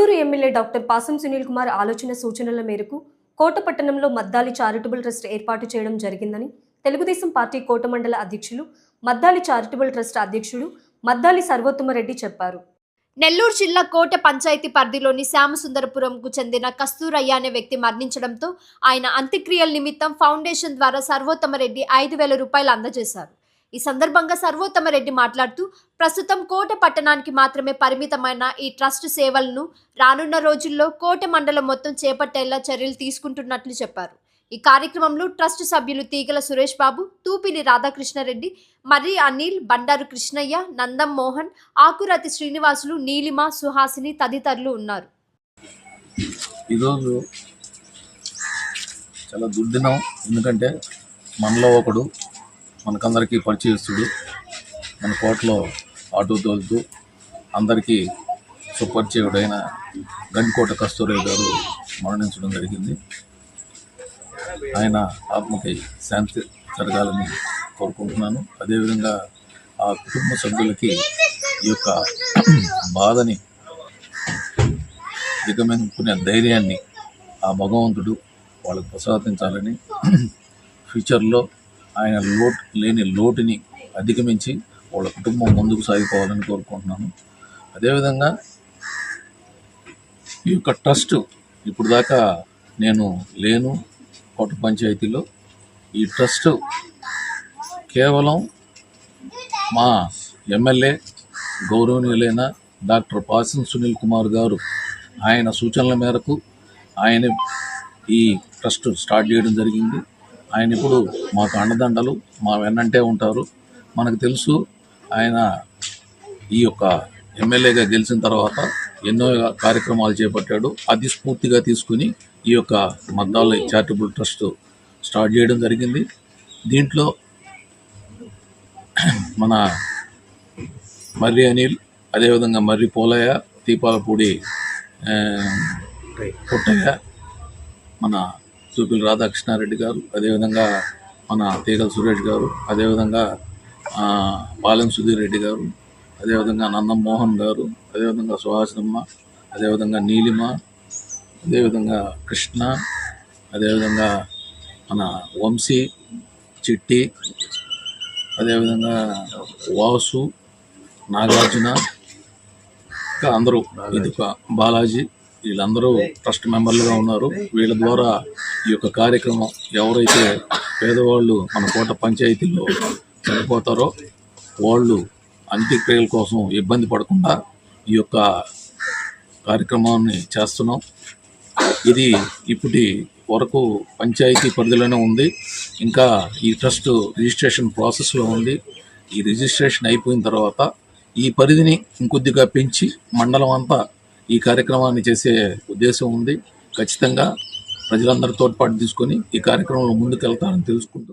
Gudur MLA doctor పాసం సునీల్ కుమార్ ఆలోచన సూచనల మేరకు కోట పట్టణంలో మద్దాలి చారిటబుల్ ట్రస్ట్ ఏర్పాటు చేయడం జరిగిందని తెలుగుదేశం పార్టీ కోట మండల అధ్యక్షులు మద్దాలి చారిటబుల్ ట్రస్ట్ అధ్యక్షుడు మద్దాలి సర్వోత్తమరెడ్డి చెప్పారు. నెల్లూరు జిల్లా కోట పంచాయతీ పరిధిలోని శ్యామసుందరపురంకు చెందిన కస్తూరయ్య అనే వ్యక్తి మరణించడంతో ఆయన అంత్యక్రియల నిమిత్తం ఫౌండేషన్ ద్వారా సర్వోత్తమరెడ్డి ఐదు వేల రూపాయలు అందజేశారు. ఈ సందర్భంగా సర్వోత్తమరెడ్డి మాట్లాడుతూ ప్రస్తుతం కోట పట్టణానికి మాత్రమే పరిమితమైన ఈ ట్రస్ట్ సేవలను రానున్న రోజుల్లో కోట మండలం మొత్తం చేపట్టేలా చర్యలు తీసుకుంటున్నట్లు చెప్పారు. ఈ కార్యక్రమంలో ట్రస్ట్ సభ్యులు తీగల సురేష్ బాబు తూపిలి రాధాకృష్ణారెడ్డి మర్రి అనిల్ బండారు కృష్ణయ్య నందం మోహన్ ఆకురతి శ్రీనివాసులు నీలిమ సుహాసిని తదితరులు ఉన్నారు. ఈరోజు చాలా దుర్దినం. ఎందుకంటే మనలో ఒకడు మనకందరికీ పరిచయస్తుడు మన కోటలో ఆటో తోలుతూ అందరికీ సుపరిచయుడైన గండికోట కస్తూరయ్య గారు మరణించడం జరిగింది. ఆయన ఆత్మకి శాంతి జరగాలని కోరుకుంటున్నాను. అదేవిధంగా ఆ కుటుంబ సభ్యులకి ఈ యొక్క బాధని దిగమింగుకునే ధైర్యాన్ని ఆ భగవంతుడు వాళ్ళకు ప్రసాదించాలని ఫ్యూచర్లో ఆయన లోటు లేని లోటుని అధిగమించి వాళ్ళ కుటుంబం ముందుకు సాగిపోవాలని కోరుకుంటున్నాను. అదేవిధంగా ఈ యొక్క ట్రస్ట్ ఇప్పుడు దాకా నేను లేను కోట పంచాయతీలో. ఈ ట్రస్ట్ కేవలం మా ఎమ్మెల్యే గౌరవనీయులైన డాక్టర్ పాసిన్ సునీల్ కుమార్ గారు ఆయన సూచనల మేరకు ఆయన ఈ ట్రస్ట్ స్టార్ట్ చేయడం జరిగింది. ఆయన ఇప్పుడు మాకు అండదండలు మా వెన్నంటే ఉంటారు. మనకు తెలుసు ఆయన ఈ యొక్క ఎమ్మెల్యేగా గెలిచిన తర్వాత ఎన్నో కార్యక్రమాలు చేపట్టాడు. అది స్ఫూర్తిగా తీసుకుని ఈ యొక్క మద్దాల చారిటబుల్ ట్రస్ట్ స్టార్ట్ చేయడం జరిగింది. దీంట్లో మన మర్రి అనిల్ అదేవిధంగా మర్రి పోలయ్య దీపాలపూడి పుట్టయ్య మన చూపిల రాధాకృష్ణారెడ్డి గారు అదేవిధంగా మన తీగల సురేష్ గారు అదేవిధంగా పాలెం సుధీర్ రెడ్డి గారు అదేవిధంగా నందం మోహన్ గారు అదేవిధంగా సుహాసినమ్మ అదేవిధంగా నీలిమ అదేవిధంగా కృష్ణ అదేవిధంగా మన వంశీ చిట్టి అదేవిధంగా వాసు నాగార్జున ఇంకా అందరూ ఇది బాలాజీ వీళ్ళందరూ ట్రస్ట్ మెంబర్లుగా ఉన్నారు. వీళ్ళ ద్వారా ఈ యొక్క కార్యక్రమం ఎవరైతే పేదవాళ్ళు మన కోట పంచాయతీలో చనిపోతారో వాళ్ళు అంత్యక్రియల కోసం ఇబ్బంది పడకుండా ఈ యొక్క కార్యక్రమాన్ని చేస్తున్నాం. ఇది ఇప్పటి వరకు పంచాయతీ పరిధిలోనే ఉంది. ఇంకా ఈ ట్రస్ట్ రిజిస్ట్రేషన్ ప్రాసెస్లో ఉంది. ఈ రిజిస్ట్రేషన్ అయిపోయిన తర్వాత ఈ పరిధిని ఇంకొద్దిగా పెంచి మండలం అంతా ఈ కార్యక్రమాన్ని చేసే ఉద్దేశం ఉంది. ఖచ్చితంగా ప్రజలందరూ తోడ్పాటు తీసుకొని ఈ కార్యక్రమంలో ముందుకెళ్తారని తెలుసుకుంటూ